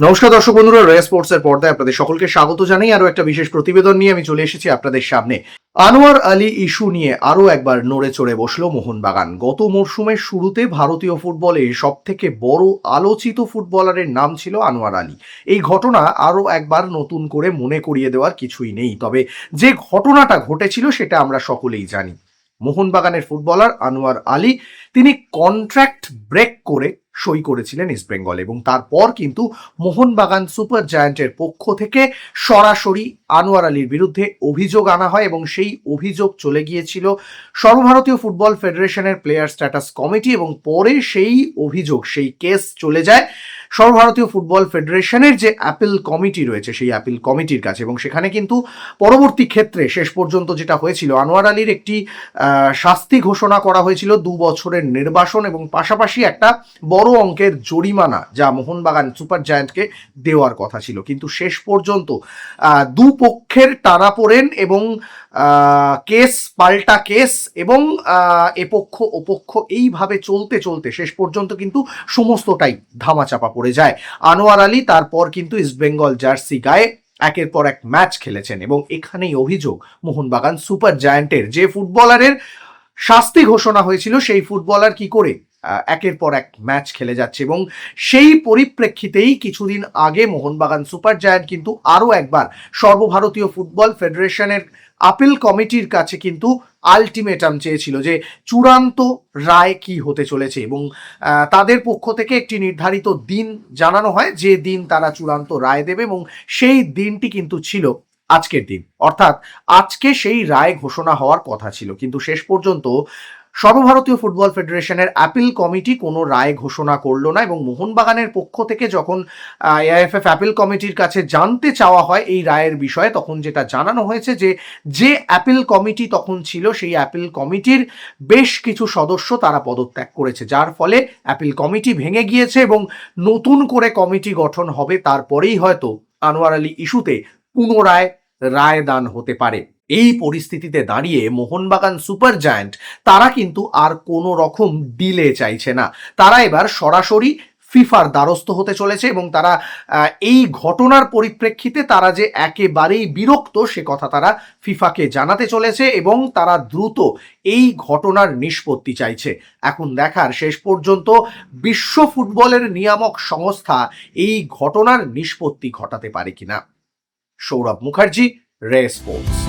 নমস্কার দর্শক বন্ধুরা, রয়ে স্পোর্টস এর পর্দায় আপনাদের সকলকে স্বাগত জানাই। আরও একটা বিশেষ প্রতিবেদন নিয়ে আমি চলে এসেছি আপনাদের সামনে। আনোয়ার আলী ইস্যু নিয়ে আরও একবার নড়ে চড়ে বসল মোহনবাগান। গত মরশুমের শুরুতে ভারতীয় ফুটবলে সব থেকে বড় আলোচিত ফুটবলারের নাম ছিল আনোয়ার আলী। এই ঘটনা আরও একবার নতুন করে মনে করিয়ে দেওয়ার কিছুই নেই। তবে যে ঘটনাটা ঘটেছিল সেটা আমরা সকলেই জানি। মোহনবাগানের ফুটবলার আনোয়ার আলী, তিনি কন্ট্রাক্ট ব্রেক করে সই করেছিলেন ইস্টবেঙ্গল এবং তারপর কিন্তু মোহনবাগান সুপার জায়ান্টের পক্ষ থেকে সরাসরি আনোয়ার আলীর বিরুদ্ধে অভিযোগ আনা হয় এবং সেই অভিযোগ চলে গিয়েছিল সর্বভারতীয় ফুটবল ফেডারেশনের প্লেয়ার স্ট্যাটাস কমিটি এবং পরে সেই অভিযোগ, সেই কেস চলে যায় সর্বভারতীয় ফুটবল ফেডারেশনের যে অ্যাপিল কমিটি রয়েছে, সেই অ্যাপিল কমিটির কাছে এবং সেখানে কিন্তু পরবর্তী ক্ষেত্রে শেষ পর্যন্ত যেটা হয়েছিল, আনোয়ার আলীর একটি শাস্তি ঘোষণা করা হয়েছিল দু বছরের নির্বাসন এবং পাশাপাশি একটা বড় অঙ্কের জরিমানা যা মোহনবাগান সুপার জায়ান্টকে দেওয়ার কথা ছিল। কিন্তু শেষ পর্যন্ত দু পক্ষের টানাপোড়েন এবং কেস পাল্টা কেস এবং এপক্ষ ওপক্ষ এইভাবে চলতে চলতে শেষ পর্যন্ত কিন্তু সমস্তটাই ধামাচাপা পড়ে যায়। আনোয়ার আলী তারপর কিন্তু ইস্টবেঙ্গল জার্সি গায়ে একের পর এক ম্যাচ খেলেছেন এবং এখানেই অভিযোগ, মোহনবাগান সুপার জায়ান্টের যে ফুটবলারের শাস্তি ঘোষণা হয়েছিল সেই ফুটবলার কি করে একের পর এক ম্যাচ খেলে যাচ্ছে এবং সেই পরিপ্রেক্ষিতেই কিছুদিন আগে মোহনবাগান সুপার জায়ান্ট কিন্তু আরও একবার সর্বভারতীয় ফুটবল ফেডারেশনের আপিল কমিটির কাছে কিন্তু আলটিমেটাম চেয়েছিল যে চূড়ান্ত রায় কি হতে চলেছে এবং তাদের পক্ষ থেকে একটি নির্ধারিত দিন জানানো হয়, যে দিন তারা চূড়ান্ত রায় দেবে এবং সেই দিনটি কিন্তু ছিল আজকের দিন। অর্থাৎ আজকে সেই রায় ঘোষণা হওয়ার কথা ছিল। কিন্তু শেষ পর্যন্ত সর্বভারতীয় ফুটবল ফেডারেশনের অ্যাপিল কমিটি কোনো রায় ঘোষণা করল না এবং মোহনবাগানের পক্ষ থেকে যখন এআইএফএফ অ্যাপিল কমিটির কাছে জানতে চাওয়া হয় এই রায়ের বিষয়ে, তখন যেটা জানানো হয়েছে যে যে অ্যাপিল কমিটি তখন ছিল সেই অ্যাপিল কমিটির বেশ কিছু সদস্য তারা পদত্যাগ করেছে, যার ফলে অ্যাপিল কমিটি ভেঙে গিয়েছে এবং নতুন করে কমিটি গঠন হবে, তারপরেই হয়তো আনোয়ার আলী ইস্যুতে পুনরায় রায় দান হতে পারে। এই পরিস্থিতিতে দাঁড়িয়ে মোহনবাগান সুপার জায়ান্ট, তারা কিন্তু আর কোনো রকম ডিলে চাইছে না। তারা এবার সরাসরি ফিফার দ্বারস্থ হতে চলেছে এবং তারা এই ঘটনার পরিপ্রেক্ষিতে তারা যে একেবারেই বিরক্ত, সে কথা তারা ফিফাকে জানাতে চলেছে এবং তারা দ্রুত এই ঘটনার নিষ্পত্তি চাইছে। এখন দেখার শেষ পর্যন্ত বিশ্ব ফুটবলের নিয়ামক সংস্থা এই ঘটনার নিষ্পত্তি ঘটাতে পারে কিনা। সৌরভ মুখার্জি, রে স্পোর্টস।